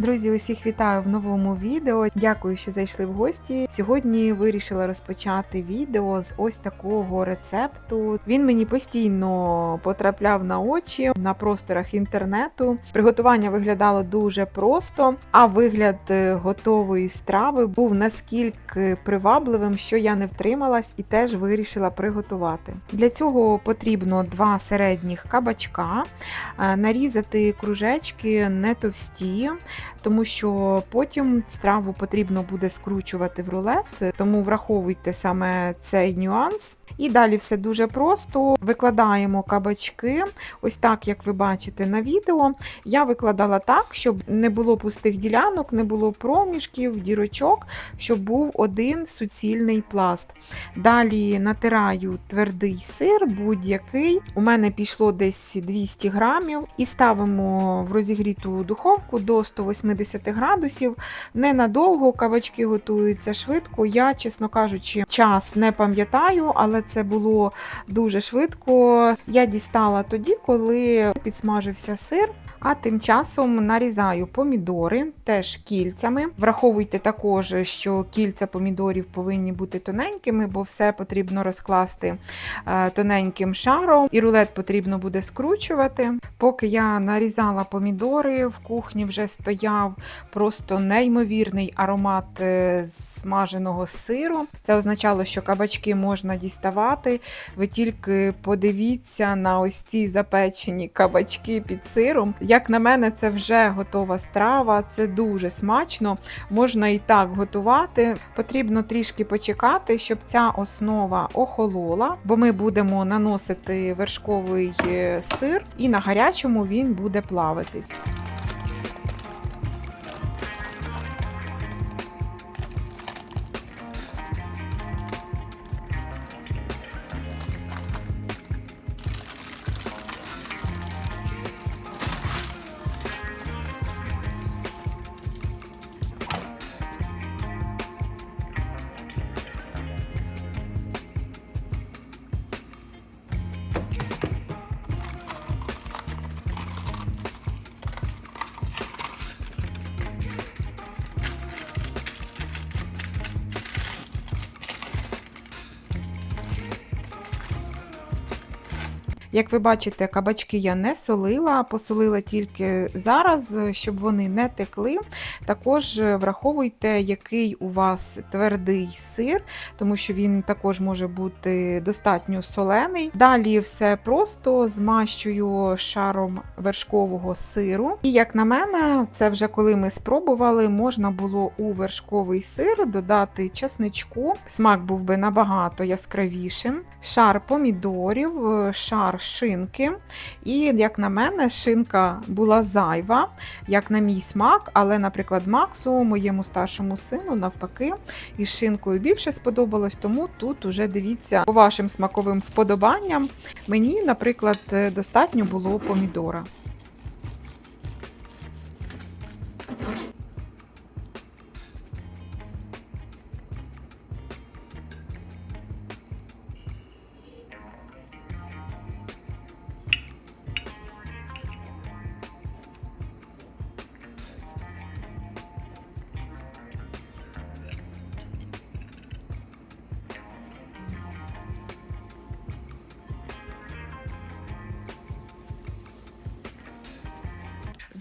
Друзі, усіх вітаю в новому відео. Дякую, що зайшли в гості. Сьогодні вирішила розпочати відео з ось такого рецепту. Він мені постійно потрапляв на очі на просторах інтернету. Приготування виглядало дуже просто, а вигляд е, готової страви був наскільки привабливим, що я не втрималась і теж вирішила приготувати. Для цього потрібно два середніх кабачка, е, нарізати кружечки не товсті тому що потім страву потрібно буде скручувати в рулет, тому враховуйте саме цей нюанс. І далі все дуже просто. Викладаємо кабачки, ось так, як ви бачите на відео. Я викладала так, щоб не було пустих ділянок, не було проміжків, дірочок, щоб був один суцільний пласт. Далі натираю твердий сир, будь-який. У мене пішло десь 200 грамів, і ставимо в розігріту духовку до 180 градусів. Ненадовго кабачки готуються швидко. Я, чесно кажучи, час не пам'ятаю, але це було дуже швидко. Я дістала тоді, коли підсмажився сир. А тим часом нарізаю помідори теж кільцями. Враховуйте також, що кільця помідорів повинні бути тоненькими, бо все потрібно розкласти е, тоненьким шаром, і рулет потрібно буде скручувати. Поки я нарізала помідори, в кухні вже стояв просто неймовірний аромат е, смаженого сиру. Це означало, що кабачки можна діставати. Ви тільки подивіться на ось ці запечені кабачки під сиром. Як на мене, це вже готова страва, це дуже смачно, можна і так готувати. Потрібно трішки почекати, щоб ця основа охолола, бо ми будемо наносити вершковий е, сир, і на гарячому він буде плавитись. Як ви бачите, кабачки я не солила, посолила тільки зараз, щоб вони не текли. Також враховуйте, який у вас твердий сир, тому що він також може бути достатньо солений. Далі все просто змащую шаром вершкового сиру. І, як на мене, це вже коли ми спробували, можна було у вершковий сир додати часничку. Смак був би набагато яскравішим, шар помідорів, шар шинки. І, як на мене, шинка була зайва, як на мій смак, але, наприклад, Максу, моєму старшому сину, навпаки, із шинкою більше сподобалось, тому тут уже дивіться по вашим смаковим вподобанням. Мені, наприклад, достатньо було помідора.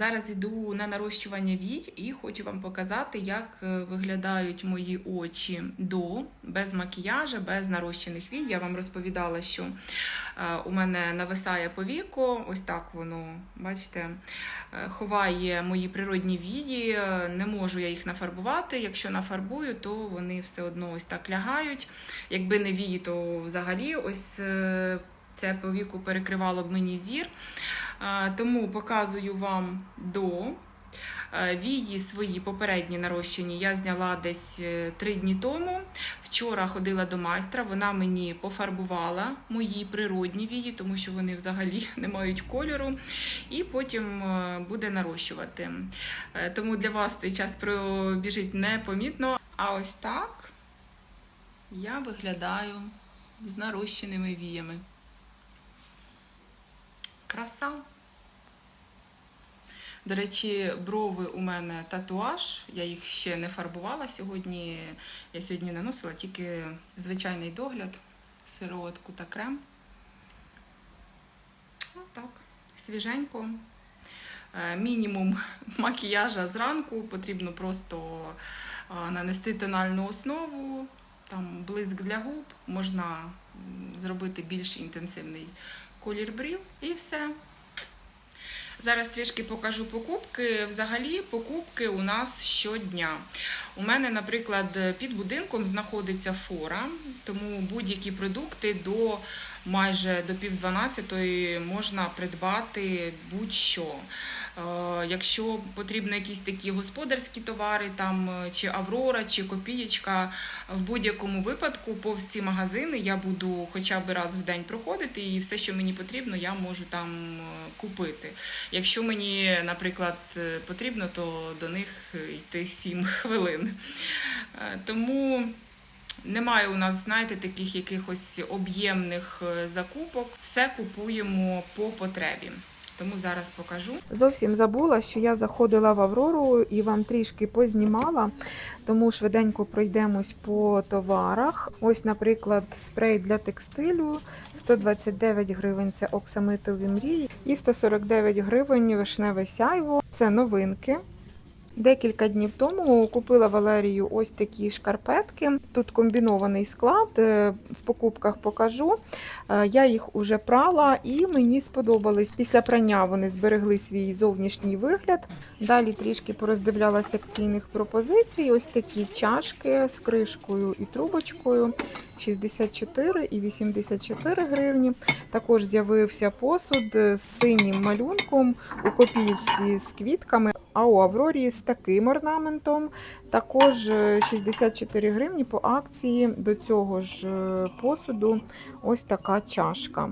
Зараз йду на нарощування вій і хочу вам показати, як е, виглядають мої очі до, без макіяжа, без нарощених вій. Я вам розповідала, що е, у мене нависає повіко, ось так воно, бачите, е, ховає мої природні вії, не можу я їх нафарбувати. Якщо нафарбую, то вони все одно ось так лягають. Якби не вії, то взагалі ось це повіку перекривало б мені зір. Тому показую вам до. Вії свої попередні нарощені я зняла десь е, три дні тому. Вчора ходила до майстра, вона мені пофарбувала мої природні вії, тому що вони взагалі не мають кольору, і потім е, буде нарощувати. Е, тому для вас цей час пробіжить непомітно. А ось так я виглядаю з нарощеними віями. Краса. До речі, брови у мене татуаж. Я їх ще не фарбувала сьогодні. Я сьогодні наносила тільки звичайний догляд, сироватку та крем. Отак, свіженько. Е, Мінімум макіяжа зранку. Потрібно просто е, нанести тональну основу, там блиск для губ, можна зробити більш інтенсивний колір брів і все. Зараз трішки покажу покупки. Взагалі, покупки у нас щодня. У мене, наприклад, під будинком знаходиться фора, тому будь-які продукти до майже до пів дванадцятої можна придбати будь-що. Е, Якщо потрібно якісь такі господарські товари, там е, чи Аврора, чи Копієчка, в будь-якому випадку повз ці магазини я буду хоча б раз в день проходити, і все, що мені потрібно, я можу там е, купити. Якщо мені, наприклад, потрібно, то до них йти 7 хвилин. Тому немає у нас, знаєте, таких якихось об'ємних е, закупок. Все купуємо по потребі. Тому зараз покажу. Зовсім забула, що я заходила в Аврору і вам трішки познімала, тому швиденько пройдемось по товарах. Ось, наприклад, спрей для текстилю 129 гривень це оксамитові мрії, і 149 гривень вишневе сяйво. Це новинки. Декілька днів тому купила Валерію ось такі шкарпетки. Тут комбінований склад. е, В покупках покажу. Е, Я їх уже прала і мені сподобались. Після прання вони зберегли свій зовнішній вигляд. Далі трішки пороздивлялася акційних пропозицій. Ось такі чашки з кришкою і трубочкою. 64 і 84 гривні. Також з'явився посуд з синім малюнком у копійці з квітками, а у Аврорі з таким орнаментом. Також е, 64 гривні по акції до цього ж е, посуду ось така чашка.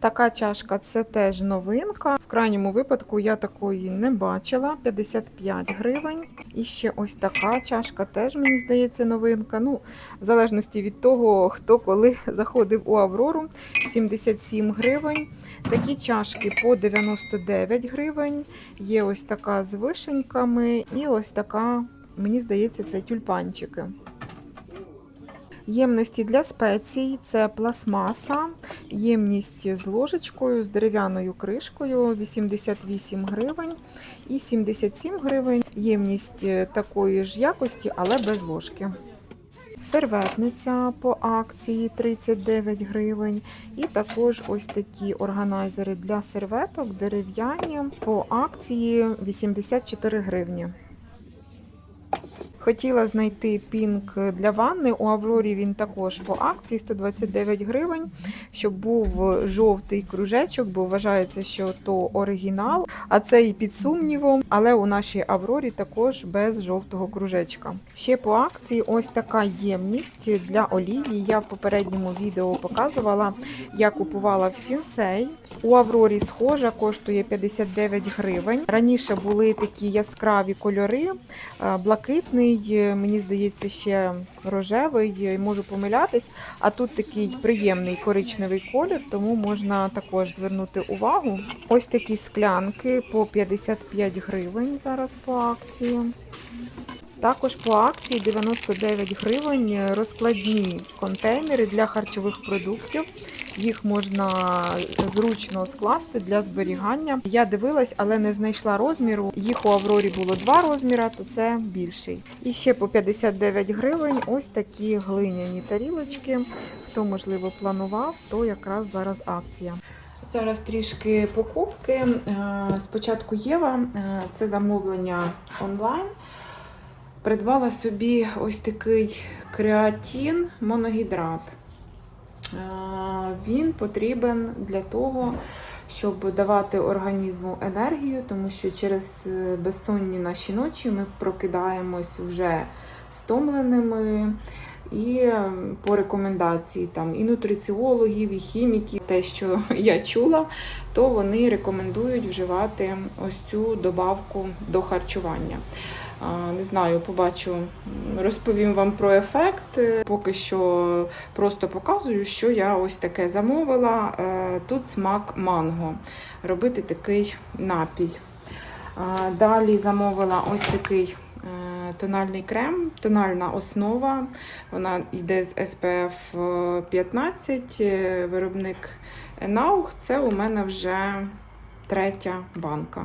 Така чашка це теж новинка. В крайньому випадку я такої не бачила. 55 гривень. І ще ось така чашка теж, мені здається, новинка. Ну, в залежності від того, хто коли заходив у Аврору, 77 гривень. Такі чашки по 99 гривень. Є ось така з вишеньками і ось така, мені здається, це тюльпанчики. Ємності для спецій це пластмаса, ємність з ложечкою, з дерев'яною кришкою 88 гривень і 77 гривень. Ємність е, такої ж якості, але без ложки. Серветниця по акції 39 гривень. І також ось такі органайзери для серветок дерев'яні по акції 84 гривні. Хотіла знайти пінк для ванни. У Аврорі він також по акції 129 гривень, щоб був жовтий кружечок, бо вважається, що то оригінал, а це і під сумнівом. Але у нашій Аврорі також без жовтого кружечка. Ще по акції ось така ємність для олії. Я в попередньому відео показувала, я купувала в Сінсей. У Аврорі схожа, коштує 59 гривень. Раніше були такі яскраві кольори, е, блакитний, е, мені здається, ще рожевий, е, можу помилятись. А тут такий приємний коричневий колір, тому можна також звернути увагу. Ось такі склянки по 55 гривень зараз по акції. Також по акції 99 гривень розкладні контейнери для харчових продуктів. Їх можна зручно скласти для зберігання. Я дивилась, але не знайшла розміру. Їх у Аврорі було два розміри, то це більший. І ще по 59 гривень ось такі глиняні тарілочки. Хто можливо планував, то якраз зараз акція. Зараз трішки покупки. Е, Спочатку Єва, е, це замовлення онлайн. Придбала собі ось такий креатин моногідрат. Він потрібен для того, щоб давати організму енергію, тому що через е, безсонні наші ночі ми прокидаємось вже стомленими. І е, по рекомендації там і нутриціологів, і хіміків, те, що я чула, то вони рекомендують вживати ось цю добавку до харчування. Не знаю, побачу, розповім вам про ефект. Е, Поки що просто показую, що я ось таке замовила. Е, Тут смак манго. Робити такий напій. Далі замовила ось такий е, тональний крем, тональна основа. Вона йде з SPF 15, е, виробник Енаух. Це у мене вже третя банка.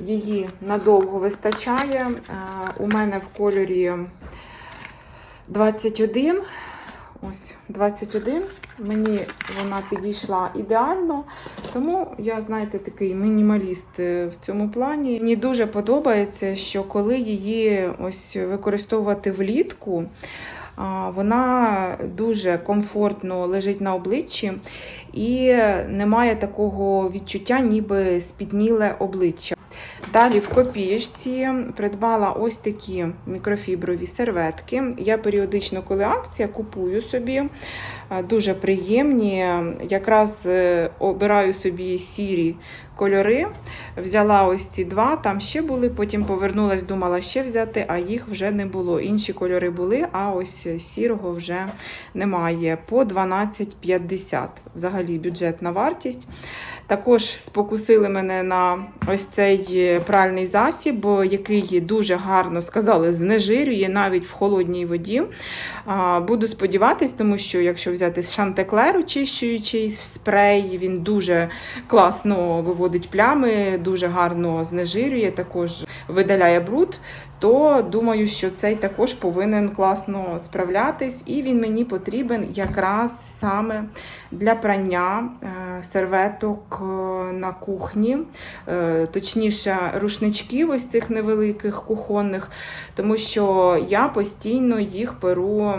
Її надовго вистачає. Е, У мене в кольорі 21. Ось 21. Мені вона підійшла ідеально, тому я, знаєте, такий мінімаліст е, в цьому плані. Мені дуже подобається, що коли її ось використовувати влітку, вона дуже комфортно лежить на обличчі і немає такого відчуття, ніби спітніле обличчя. Далі в копієчці придбала ось такі мікрофіброві серветки. Я періодично, коли акція, купую собі. Дуже приємні. Якраз е, обираю собі сірі кольори. Взяла ось ці два, там ще були, потім повернулась, думала ще взяти, а їх вже не було. Інші кольори були, а ось сірого вже немає. По 12,50 взагалі бюджетна вартість. Також спокусили мене на ось цей пральний засіб, який дуже гарно сказали, знежирює навіть в холодній воді. Буду сподіватись, тому що якщо взяти з Шантеклер очищуючий спрей, він дуже класно виводить плями, дуже гарно знежирює, також видаляє бруд. То думаю, що цей також повинен класно справлятись, і він мені потрібен якраз саме для прання е, серветок е, на кухні, е, точніше, рушничків ось цих невеликих кухонних, тому що я постійно їх перу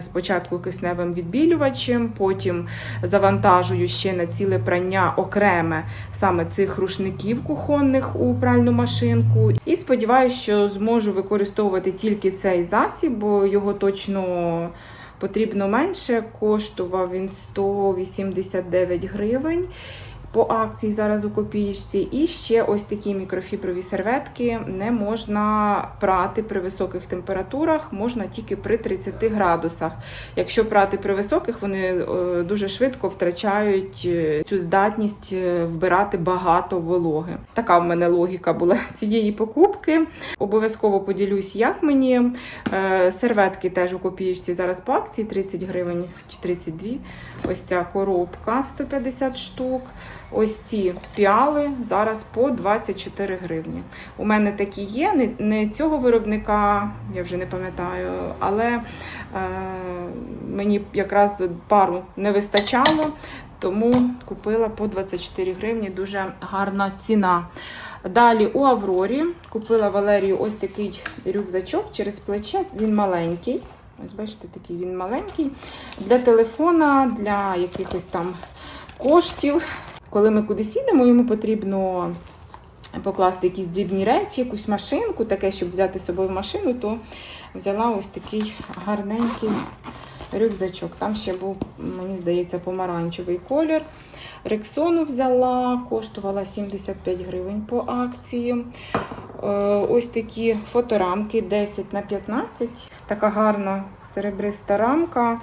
спочатку кисневим відбілювачем, потім завантажую ще на ціле прання окреме саме цих рушників кухонних у пральну машинку. І сподіваюся, що зможу використовувати тільки цей засіб, бо його точно потрібно менше. Коштував він 189 гривень. По акції зараз у копієчці. І ще ось такі мікрофіброві серветки не можна прати при високих температурах, можна тільки при 30 градусах. Якщо прати при високих, вони е, дуже швидко втрачають е, цю здатність е, вбирати багато вологи. Така в мене логіка була цієї покупки. Обов'язково поділюсь, як мені. Серветки теж у копієчці зараз по акції 30 гривень чи 32. Ось ця коробка 150 штук. Ось ці піали зараз по 24 гривні. У мене такі є, не, цього виробника, я вже не пам'ятаю, але е, мені якраз пару не вистачало, тому купила по 24 гривні. Дуже гарна ціна. Далі у Аврорі купила Валерію ось такий рюкзачок через плече. Він маленький. Ось бачите, такий він маленький. Для телефона, для якихось там коштів. Коли ми кудись їдемо, йому потрібно покласти якісь дрібні речі, якусь машинку, таке, щоб взяти з собою в машину, то взяла ось такий гарненький рюкзачок. Там ще був, мені здається, помаранчевий колір. Рексону взяла, коштувала 75 гривень по акції. Е, Ось такі фоторамки 10 на 15. Така гарна серебриста рамка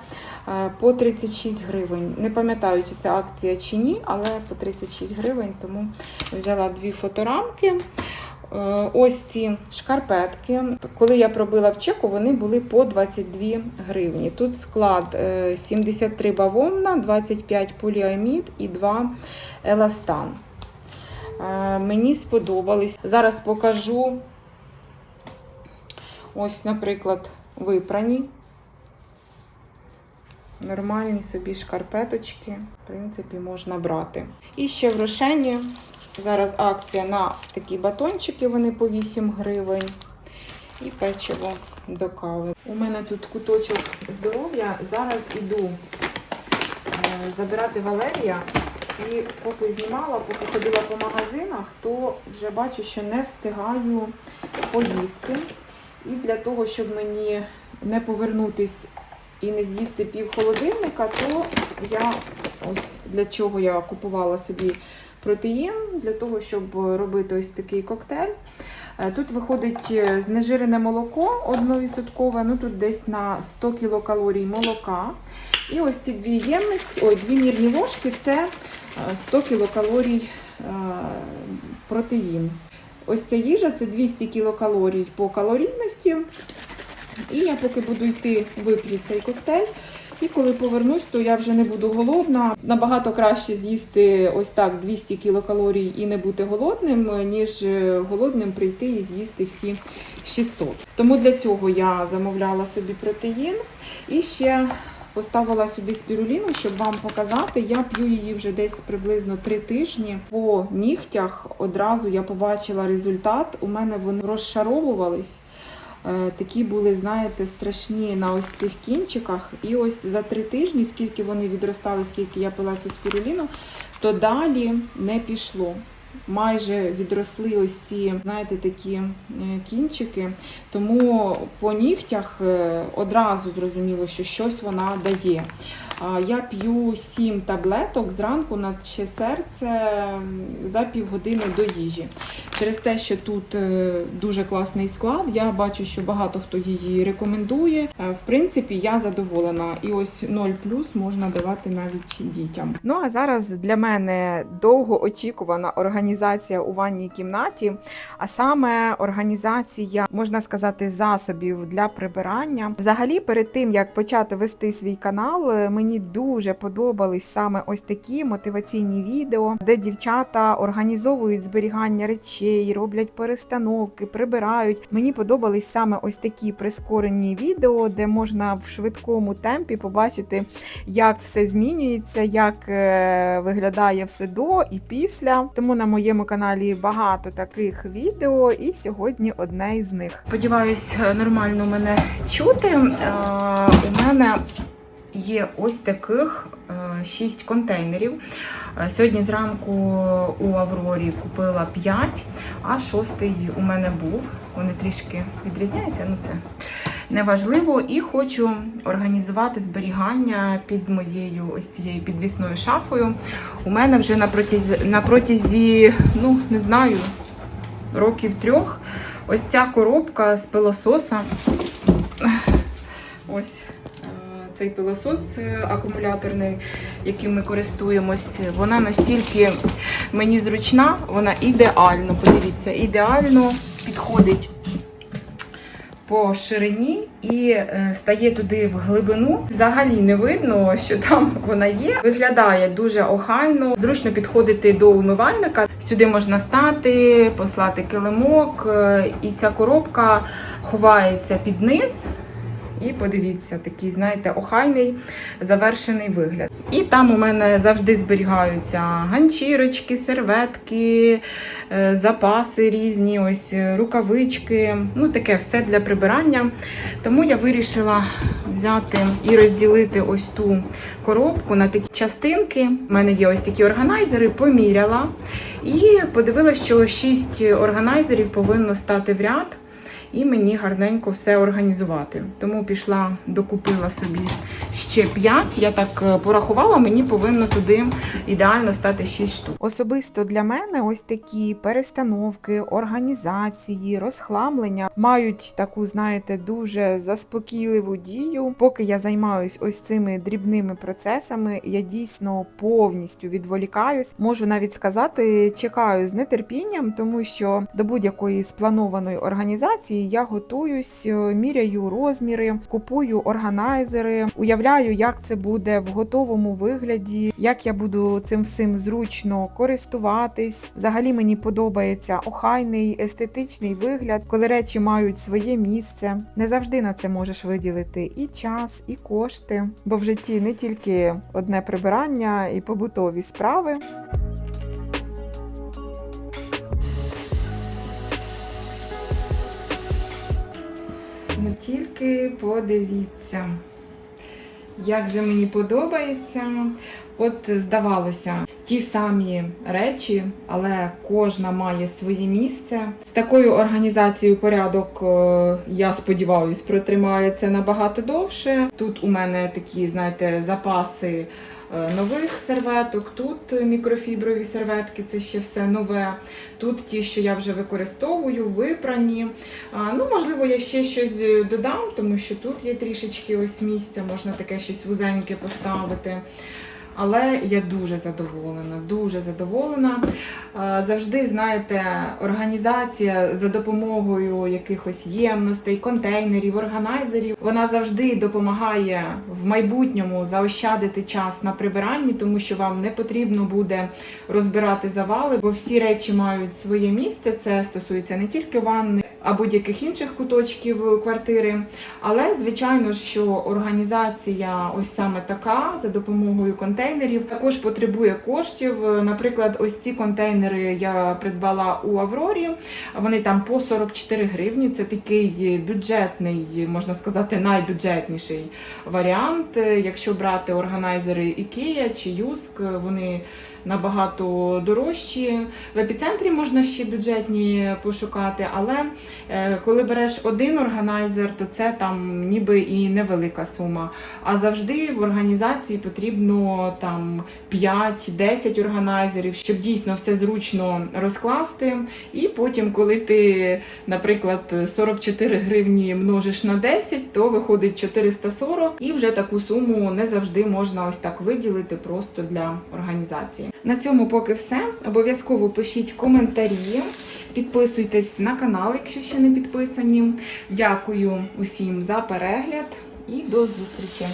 по 36 гривень. Не пам'ятаю, чи це акція чи ні, але по 36 гривень, тому взяла дві фоторамки. Е, Ось ці шкарпетки. Коли я пробила в чеку, вони були по 22 гривні. Тут склад е, 73 бавовна, 25 поліамід і 2 еластан. Е, Мені сподобались. Зараз покажу. Ось, наприклад, випрані. Нормальні собі шкарпеточки, в принципі, можна брати. І ще в Рошені. Зараз акція на такі батончики, вони по 8 гривень. І печиво до кави. У мене тут куточок здоров'я. Зараз іду е, забирати Валерія. І поки знімала, поки ходила по магазинах, то вже бачу, що не встигаю поїсти. І для того, щоб мені не повернутись і не з'їсти пів холодильника, то я ось для чого я купувала собі протеїн, для того, щоб робити ось такий коктейль. Е, Тут виходить е, знежирене молоко 1%, ну тут десь на 100 кілокалорій молока. І ось ці дві ємності, ой, дві мірні ложки це е, 100 кілокалорій е, протеїн. Ось ця їжа це 200 кілокалорій по калорійності. І я поки буду йти, вип'ю цей коктейль. І коли повернусь, то я вже не буду голодна. Набагато краще з'їсти ось так 200 кілокалорій і не бути голодним, ніж е, голодним прийти і з'їсти всі 600. Тому для цього я замовляла собі протеїн і ще поставила сюди спіруліну, щоб вам показати. Я п'ю її вже десь приблизно 3 тижні. По нігтях одразу я побачила результат. У мене вони розшаровувались. Е, Такі були, знаєте, страшні на ось цих кінчиках. І ось за три тижні, скільки вони відростали, скільки я пила цю спіруліну, то далі не пішло. Майже відросли ось ці, знаєте, такі е, кінчики. Тому по нігтях е, одразу зрозуміло, що щось вона дає. Я п'ю 7 таблеток зранку на ще серце за півгодини до їжі. Через те, що тут е, дуже класний склад, я бачу, що багато хто її рекомендує. Е, В принципі, я задоволена. І ось 0 плюс можна давати навіть дітям. Ну а зараз для мене довгоочікувана організація у ванній кімнаті, а саме організація, можна сказати, засобів для прибирання. Взагалі, перед тим як почати вести свій канал, е, мені дуже подобались саме ось такі мотиваційні відео, де дівчата організовують зберігання речей, роблять перестановки, прибирають. Мені подобались саме ось такі прискорені відео, де можна в швидкому темпі побачити, як все змінюється, як е, виглядає все до і після. Тому на моєму каналі багато таких відео, і сьогодні одне із них. Сподіваюсь, нормально мене чути. Е, У мене є ось таких 6 контейнерів. Е, Сьогодні зранку у Аврорі купила 5, а шостий у мене був. Вони трішки відрізняються, ну це неважливо. І хочу організувати зберігання під моєю ось цією підвісною шафою. У мене вже на протязі, ну не знаю, років трьох. Ось ця коробка з пилососа. Ось е, цей пилосос е, акумуляторний, яким ми користуємось, вона настільки мені зручна, вона ідеально, подивіться, ідеально підходить по ширині і е, стає туди в глибину. Взагалі не видно, що там вона є. Виглядає дуже охайно, зручно підходити до умивальника. Сюди можна стати, послати килимок, е, і ця коробка ховається під низ. І подивіться, такий, знаєте, охайний завершений вигляд. І там у мене завжди зберігаються ганчірочки, серветки, е, запаси різні, ось е, рукавички. Ну, таке все для прибирання. Тому я вирішила взяти і розділити ось ту коробку на такі частинки. У мене є ось такі органайзери, поміряла і подивилася, що 6 органайзерів повинно стати в ряд і мені гарненько все організувати. Тому пішла, докупила собі ще 5. Я так е, порахувала, мені повинно туди ідеально стати 6 штук. Особисто для мене ось такі перестановки, організації, розхламлення мають таку, знаєте, дуже заспокійливу дію. Поки я займаюсь ось цими дрібними процесами, я дійсно повністю відволікаюсь. Можу навіть сказати, чекаю з нетерпінням, тому що до будь-якої спланованої організації я готуюсь, е, міряю розміри, купую органайзери, уявляю, як це буде в готовому вигляді, як я буду цим всім зручно користуватись. Взагалі мені подобається охайний естетичний вигляд, коли речі мають своє місце. Не завжди на це можеш виділити і час, і кошти, бо в житті не тільки одне прибирання і побутові справи. Ну тільки подивіться, як же мені подобається. От здавалося, ті самі речі, але кожна має своє місце. З такою організацією порядок, е, я сподіваюсь, протримається набагато довше. Тут у мене такі, знаєте, запаси нових серветок. Тут мікрофіброві серветки, це ще все нове. Тут ті, що я вже використовую, випрані. Ну, можливо, я ще щось е, додам, тому що тут є трішечки ось місця, можна таке щось вузеньке поставити. Але я дуже задоволена, дуже задоволена. Завжди, знаєте, організація за допомогою якихось ємностей, контейнерів, органайзерів, вона завжди допомагає в майбутньому заощадити час на прибиранні, тому що вам не потрібно буде розбирати завали, бо всі речі мають своє місце. Це стосується не тільки ванни, а будь-яких інших куточків квартири. Але звичайно, що організація ось саме така за допомогою контейнерів також потребує коштів. Наприклад, ось ці контейнери я придбала у Аврорі. Вони там по 44 гривні. Це такий бюджетний, можна сказати, найбюджетніший варіант. Якщо брати органайзери IKEA чи Юск, вони набагато дорожчі. В епіцентрі можна ще бюджетні пошукати, але е, коли береш один органайзер, то це там ніби і невелика сума. А завжди в організації потрібно там 5-10 органайзерів, щоб дійсно все зручно розкласти. І потім, коли ти, наприклад, 44 гривні множиш на 10, то виходить 440, і вже таку суму не завжди можна ось так виділити просто для організації. На цьому поки все. Обов'язково пишіть коментарі, підписуйтесь на канал, якщо ще не підписані. Дякую усім за перегляд і до зустрічі!